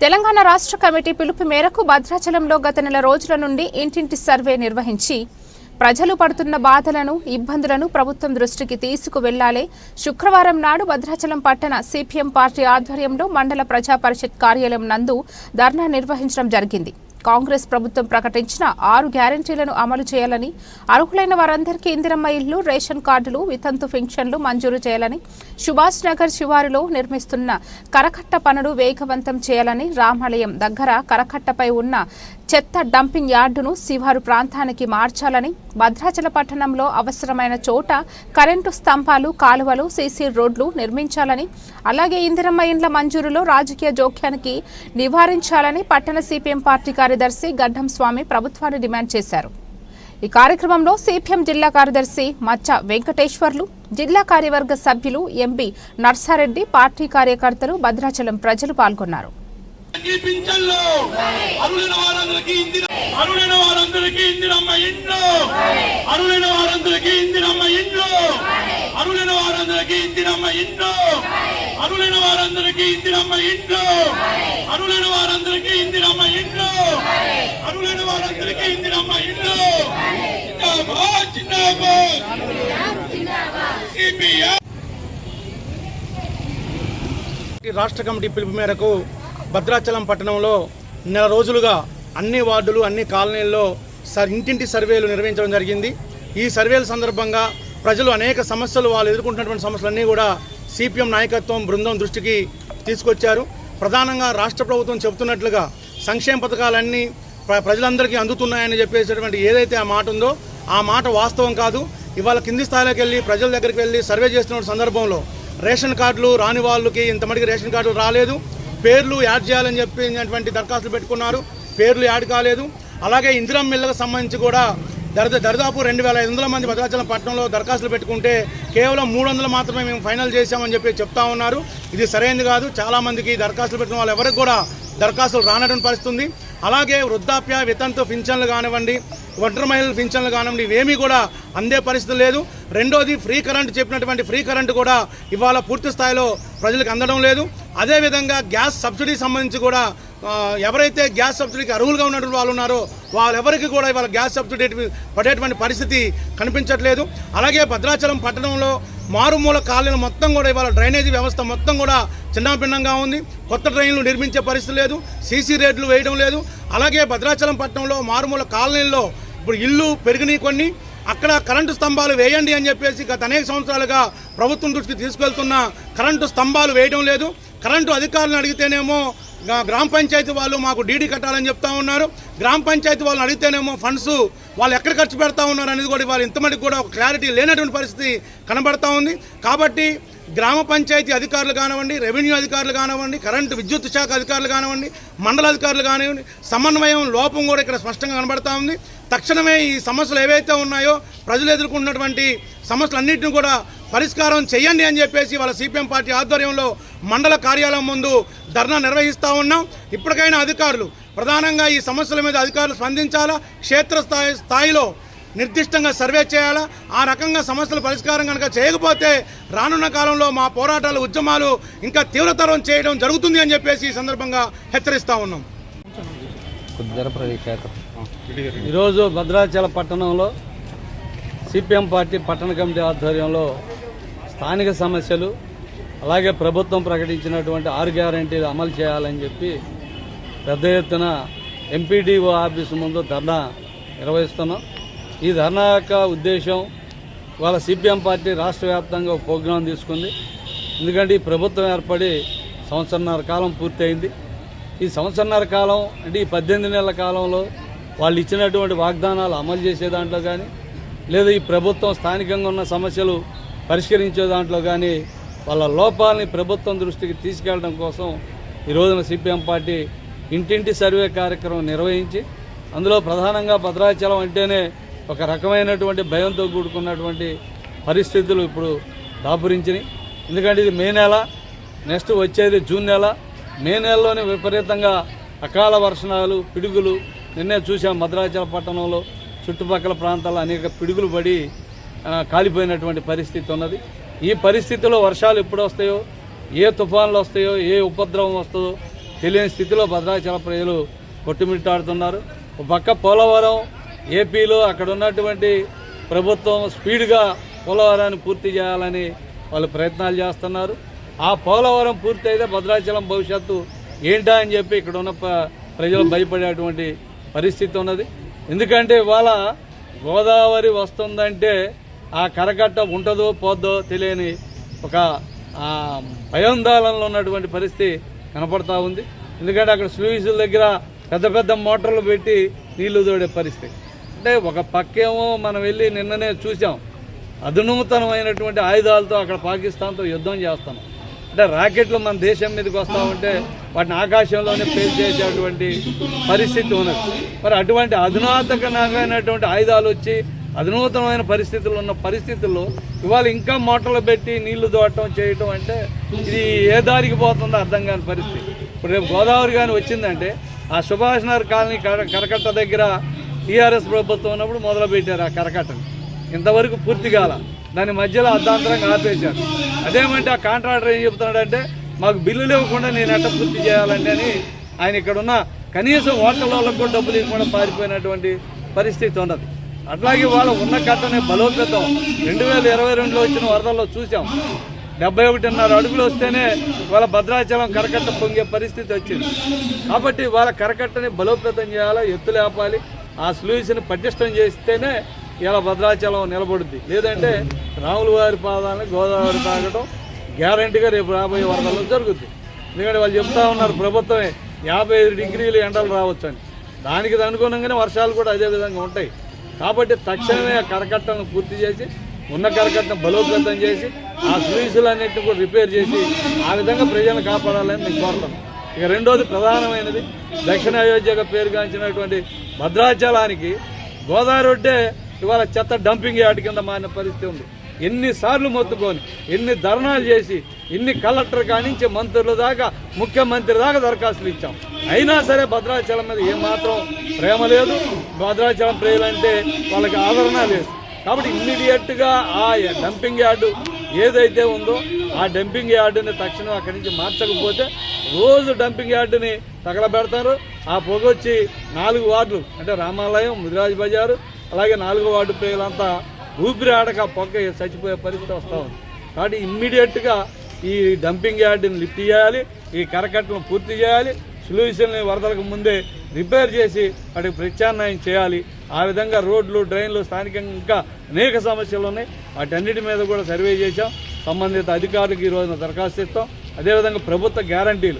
తెలంగాణ రాష్ట్ర కమిటీ పిలుపు మేరకు భద్రాచలంలో గత నెల రోజుల నుండి ఇంటింటి సర్వే నిర్వహించి ప్రజలు పడుతున్న బాధలను ఇబ్బందులను ప్రభుత్వం దృష్టికి తీసుకువెళ్ళాలి. శుక్రవారం నాడు భద్రాచలం పట్టణ సిపిఎం పార్టీ ఆధ్వర్యంలో మండల ప్రజా పరిషత్ కార్యాలయం నందు ధర్నా నిర్వహించడం జరిగింది. కాంగ్రెస్ ప్రభుత్వం ప్రకటించిన ఆరు గ్యారంటీలను అమలు చేయాలని అర్హులైన వారందరికీ ఇందిరమ్మ ఇళ్ళు రేషన్ కార్డులు వితంతు పెన్షన్లు మంజూరు చేయాలని సుభాష్ నగర్ శివారులో నిర్మిస్తున్న కరకట్ట పనులు వేగవంతం చేయాలని రామాలయం దగ్గర కరకట్టపై ఉన్న చెత్త డంపింగ్ యార్డును శివారు ప్రాంతానికి మార్చాలని భద్రాచల పట్టణంలో అవసరమైన చోట కరెంటు స్తంభాలు కాలువలు సీసీ రోడ్లు నిర్మించాలని అలాగే ఇందిరమ్మ ఇండ్ల మంజూరులో రాజకీయ జోక్యానికి నివారించాలని పట్టణ సిపిఎం పార్టీ కార్యదర్శి గడ్డం స్వామి ప్రభుత్వాన్ని డిమాండ్ చేశారు. ఈ కార్యక్రమంలో సిపిఎం జిల్లా కార్యదర్శి మచ్చ వెంకటేశ్వర్లు జిల్లా కార్యవర్గ సభ్యులు ఎంపీ నర్సారెడ్డి పార్టీ కార్యకర్తలు భద్రాచలం ప్రజలు పాల్గొన్నారు. అరులైన వారందరికీ ఇందిరమ్మ ఇంట్లో అరులైన వారందరికీ ఇందిరమ్మ ఇంట్లో అర్హులైన వారందరికీ ఇందిరమ్మ ఇల్లు. రాష్ట్ర కమిటీ పిలుపు మేరకు భద్రాచలం పట్టణంలో నెల రోజులుగా అన్ని వార్డులు అన్ని కాలనీల్లో సర్ ఇంటింటి సర్వేలు నిర్వహించడం జరిగింది. ఈ సర్వేల సందర్భంగా ప్రజలు అనేక సమస్యలు వాళ్ళు ఎదుర్కొంటున్నటువంటి సమస్యలన్నీ కూడా సిపిఎం నాయకత్వం బృందం దృష్టికి తీసుకొచ్చారు. ప్రధానంగా రాష్ట్ర ప్రభుత్వం చెబుతున్నట్లుగా సంక్షేమ పథకాలన్నీ ప్రజలందరికీ అందుతున్నాయని చెప్పేసేటువంటి ఏదైతే ఆ మాట ఉందో ఆ మాట వాస్తవం కాదు. ఇవాళ కింది స్థాయిలోకి వెళ్ళి ప్రజల దగ్గరికి వెళ్ళి సర్వే చేస్తున్న సందర్భంలో రేషన్ కార్డులు రాని వాళ్ళకి ఇంతమటికి రేషన్ కార్డులు రాలేదు. పేర్లు యాడ్ చేయాలని చెప్పినటువంటి దరఖాస్తులు పెట్టుకున్నారు. పేర్లు యాడ్ కాలేదు. అలాగే ఇందిరం మిల్లకు సంబంధించి కూడా దరిద దరిదాపు రెండు వేల ఐదు వందల మంది భద్రాచలం పట్టణంలో దరఖాస్తులు పెట్టుకుంటే కేవలం మూడు వందలు మాత్రమే మేము ఫైనల్ చేశామని చెప్పి చెప్తా ఉన్నారు. ఇది సరైనది కాదు. చాలామందికి దరఖాస్తులు పెట్టిన వాళ్ళు ఎవరికి కూడా దరఖాస్తులు రానటువంటి పరిస్థితి ఉంది. అలాగే వృద్ధాప్య వితంతు పింఛన్లు కానివ్వండి ఒంటరి మహిళల పింఛన్లు కానివ్వండి ఇవేమీ కూడా అందే పరిస్థితి లేదు. రెండోది ఫ్రీ కరెంట్ చెప్పినటువంటి ఫ్రీ కరెంట్ కూడా ఇవాళ పూర్తి స్థాయిలో ప్రజలకు అందడం లేదు. అదేవిధంగా గ్యాస్ సబ్సిడీ సంబంధించి కూడా ఎవరైతే గ్యాస్ సబ్సిడీకి అర్హులుగా ఉన్నటువంటి వాళ్ళు ఉన్నారో వాళ్ళెవరికి కూడా ఇవాళ గ్యాస్ సబ్సిడీ పడేటువంటి పరిస్థితి కనిపించట్లేదు. అలాగే భద్రాచలం పట్టణంలో మారుమూల కాలనీలు మొత్తం కూడా ఇవాళ డ్రైనేజీ వ్యవస్థ మొత్తం కూడా చిన్నభిన్నంగా ఉంది. కొత్త ట్రైన్లు నిర్మించే పరిస్థితి లేదు. సీసీ రేట్లు వేయడం లేదు. అలాగే భద్రాచలం పట్టణంలో మారుమూల కాలనీల్లో ఇప్పుడు ఇల్లు పెరిగినాయి కొన్ని. అక్కడ కరెంటు స్తంభాలు వేయండి అని చెప్పేసి గత అనేక సంవత్సరాలుగా ప్రభుత్వం దృష్టికి తీసుకెళ్తున్న కరెంటు స్తంభాలు వేయడం లేదు. కరెంటు అధికారులను అడిగితేనేమో గ్రామ పంచాయతీ వాళ్ళు మాకు డీడీ కట్టాలని చెప్తా ఉన్నారు. గ్రామ పంచాయతీ వాళ్ళని అడిగితేనేమో ఫండ్స్ వాళ్ళు ఎక్కడ ఖర్చు పెడతా ఉన్నారు అనేది కూడా వాళ్ళు ఇంతమందికి కూడా ఒక క్లారిటీ లేనటువంటి పరిస్థితి కనబడతా ఉంది. కాబట్టి గ్రామ పంచాయతీ అధికారులు కానివ్వండి రెవెన్యూ అధికారులు కానివ్వండి కరెంటు విద్యుత్ శాఖ అధికారులు కానివ్వండి మండల అధికారులు కానివ్వండి సమన్వయం లోపం కూడా ఇక్కడ స్పష్టంగా కనబడతా ఉంది. తక్షణమే ఈ సమస్యలు ఏవైతే ఉన్నాయో ప్రజలు ఎదుర్కొన్నటువంటి సమస్యలన్నింటినీ కూడా పరిష్కారం చేయండి అని చెప్పేసి వాళ్ళ సిపిఎం పార్టీ ఆధ్వర్యంలో మండల కార్యాలయం ముందు ధర్నా నిర్వహిస్తూ ఉన్నాం. ఇప్పటికైనా అధికారులు ప్రధానంగా ఈ సమస్యల మీద అధికారులు స్పందించాలా? క్షేత్రస్థాయి స్థాయిలో నిర్దిష్టంగా సర్వే చేయాలా? ఆ రకంగా సమస్యల పరిష్కారం కనుక చేయకపోతే రానున్న కాలంలో మా పోరాటాలు ఉద్యమాలు ఇంకా తీవ్రతరం చేయడం జరుగుతుంది అని చెప్పేసి ఈ సందర్భంగా హెచ్చరిస్తా ఉన్నాం. ఈరోజు భద్రాచల పట్టణంలో సిపిఎం పార్టీ పట్టణ కమిటీ ఆధ్వర్యంలో స్థానిక సమస్యలు అలాగే ప్రభుత్వం ప్రకటించినటువంటి ఆరు గ్యారంటీలు అమలు చేయాలని చెప్పి పెద్ద ఎత్తున ఎంపీడీఓ ఆఫీసు ముందు ధర్నా నిర్వహిస్తున్నాం. ఈ ధర్నా యొక్క ఉద్దేశం వాళ్ళ సిపిఎం పార్టీ రాష్ట్ర వ్యాప్తంగా ఒక ప్రోగ్రాం తీసుకుంది. ఎందుకంటే ఈ ప్రభుత్వం ఏర్పడి సంవత్సరన్నర కాలం పూర్తయింది. ఈ సంవత్సరన్నర కాలం అంటే ఈ పద్దెనిమిది నెలల కాలంలో వాళ్ళు ఇచ్చినటువంటి వాగ్దానాలు అమలు చేసే దాంట్లో కానీ లేదా ఈ ప్రభుత్వం స్థానికంగా ఉన్న సమస్యలు పరిష్కరించే దాంట్లో కానీ వాళ్ళ లోపాలని ప్రభుత్వం దృష్టికి తీసుకెళ్ళడం కోసం ఈ రోజున సిపిఎం పార్టీ ఇంటింటి సర్వే కార్యక్రమం నిర్వహించి అందులో ప్రధానంగా భద్రాచలం అంటేనే ఒక రకమైనటువంటి భయంతో కూడుకున్నటువంటి పరిస్థితులు ఇప్పుడు దాపురించినాయి. ఎందుకంటే ఇది మే నెల నెక్స్ట్ వచ్చేది జూన్ నెల. మే నెలలోనే విపరీతంగా అకాల వర్షాలు పిడుగులు. నిన్నే చూసాం భద్రాచల పట్టణంలో చుట్టుపక్కల ప్రాంతాల్లో అనేక పిడుగులు పడి కాలిపోయినటువంటి పరిస్థితి ఉన్నది. ఈ పరిస్థితిలో వర్షాలు ఎప్పుడు వస్తాయో ఏ తుఫాన్లు వస్తాయో ఏ ఉపద్రవం వస్తుందో తెలియని స్థితిలో భద్రాచల ప్రజలు కొట్టుమిట్టాడుతున్నారు. ఒక పక్క పోలవరం ఏపీలో అక్కడ ఉన్నటువంటి ప్రభుత్వం స్పీడ్గా పోలవరాన్ని పూర్తి చేయాలని వాళ్ళు ప్రయత్నాలు చేస్తున్నారు. ఆ పోలవరం పూర్తి అయితే భద్రాచలం భవిష్యత్తు ఏంటా అని చెప్పి ఇక్కడ ఉన్న ప్రజలు భయపడేటువంటి పరిస్థితి ఉన్నది. ఎందుకంటే ఇవాళ గోదావరి వస్తుందంటే ఆ కరకట్ట ఉంటుందో పోద్దో తెలియని ఒక ఆ, ఉన్నటువంటి పరిస్థితి కనపడతా ఉంది. ఎందుకంటే అక్కడ స్లూయిసుల దగ్గర పెద్ద పెద్ద మోటార్లు పెట్టి నీళ్ళు తోడే పరిస్థితి. అంటే ఒక పక్కేమో మనం వెళ్ళి నిన్ననే చూసాం. అధునూతనమైనటువంటి ఆయుధాలతో అక్కడ పాకిస్తాన్తో యుద్ధం చేస్తున్నాం. అంటే రాకెట్లు మన దేశం మీదకి వస్తూ ఉంటే వాటిని ఆకాశంలోనే పేల్చేసేటువంటి పరిస్థితి ఉన్నది. మరి అటువంటి అధునాతకమైనటువంటి ఆయుధాలు వచ్చి అధునూతనమైన పరిస్థితులు ఉన్న పరిస్థితుల్లో ఇవాళ ఇంకా మోటార్లు పెట్టి నీళ్ళు దోడటం చేయటం అంటే ఇది ఏ దారికి పోతుందో అర్థం కాని పరిస్థితి. ఇప్పుడు రేపు గోదావరి కానీ వచ్చిందంటే ఆ సుభాష్ నగర్ కాలనీ కరకట్ట దగ్గర టీఆర్ఎస్ ప్రభుత్వం ఉన్నప్పుడు మొదలుపెట్టారు ఆ కరకట్టను. ఇంతవరకు పూర్తి కాల. దాని మధ్యలో అర్ధాంతరంగా ఆపేశారు. అదేమంటే ఆ కాంట్రాక్టర్ ఏం చెప్తున్నాడంటే మాకు బిల్లులు ఇవ్వకుండా నేను ఎట్ట పూర్తి చేయాలంటే అని ఆయన ఇక్కడున్న కనీసం హోటల్ వాళ్ళకు కూడా డబ్బులు ఇవ్వకుండా పారిపోయినటువంటి పరిస్థితి ఉన్నది. అట్లాగే వాళ్ళ ఉన్న కట్టనే బలోపేతం. రెండు వేల ఇరవై రెండులో వచ్చిన వరదల్లో చూసాం డెబ్బై ఒకటిన్నర అడుగులు వస్తేనే వాళ్ళ భద్రాచలం కరకట్ట పొంగే పరిస్థితి వచ్చింది. కాబట్టి వాళ్ళ కరకట్టని బలోపేతం చేయాలి ఎత్తు లేపాలి ఆ స్లూయిస్ని పటిష్టం చేస్తేనే ఇలా భద్రాచలం నిలబడుద్ది. లేదంటే రాముల వారి పాదాలను గోదావరి తాగడం గ్యారంటీగా రేపు రాబోయే వరదల్లో జరుగుద్ది. ఎందుకంటే వాళ్ళు చెప్తా ఉన్నారు ప్రభుత్వమే యాభై ఐదు డిగ్రీలు ఎండలు రావచ్చు అని దానికి అనుగుణంగానే వర్షాలు కూడా అదే విధంగా ఉంటాయి. కాబట్టి తక్షణమే ఆ కరకట్టను పూర్తి చేసి ఉన్న కరకట్టను బలోపేతం చేసి ఆ స్లూయిసులన్నింటినీ కూడా రిపేర్ చేసి ఆ విధంగా ప్రజలను కాపాడాలని నేను కోరుతాను ఇక రెండోది ప్రధానమైనది దక్షిణ అయోధ్యగా పేరుగాంచినటువంటి భద్రాచలానికి గోదావరి ఒడ్డే ఇవాళ చెత్త డంపింగ్ యార్డ్ కింద మారిన పరిస్థితి ఉంది. ఎన్నిసార్లు మొత్తుకొని ఎన్ని ధర్నాలు చేసి ఎన్ని కలెక్టర్ కానించి మంత్రుల దాకా ముఖ్యమంత్రి దాకా దరఖాస్తులు ఇచ్చాం. అయినా సరే భద్రాచలం మీద ఏమాత్రం ప్రేమ లేదు. భద్రాచలం ప్రజలంటే వాళ్ళకి ఆదరణ లేదు. కాబట్టి ఇమ్మీడియట్గా ఆ డంపింగ్ యార్డు ఏదైతే ఉందో ఆ డంపింగ్ యార్డుని తక్షణం అక్కడి నుంచి మార్చకపోతే రోజు డంపింగ్ యార్డుని తగలబెడతారు. ఆ పొగ వచ్చి నాలుగు వార్డులు అంటే రామాలయం ముదిరాజ్ బజారు అలాగే నాలుగు వార్డు ప్రజలంతా ఊపిరి ఆడక పొగ చచ్చిపోయే పరిస్థితి వస్తూ ఉంది. కాబట్టి ఇమ్మీడియట్గా ఈ డంపింగ్ యార్డ్ని లిఫ్ట్ చేయాలి ఈ కరకట్టను పూర్తి చేయాలి సొల్యూషన్ని వరదలకు ముందే రిపేర్ చేసి వాటికి ప్రత్యామ్నాయం చేయాలి. ఆ విధంగా రోడ్లు డ్రైన్లు స్థానికంగా ఇంకా అనేక సమస్యలు ఉన్నాయి. వాటన్నిటి మీద కూడా సర్వే చేశాం. సంబంధిత అధికారులకు ఈ రోజున దరఖాస్తు ఇస్తాం. అదేవిధంగా ప్రభుత్వ గ్యారంటీలు.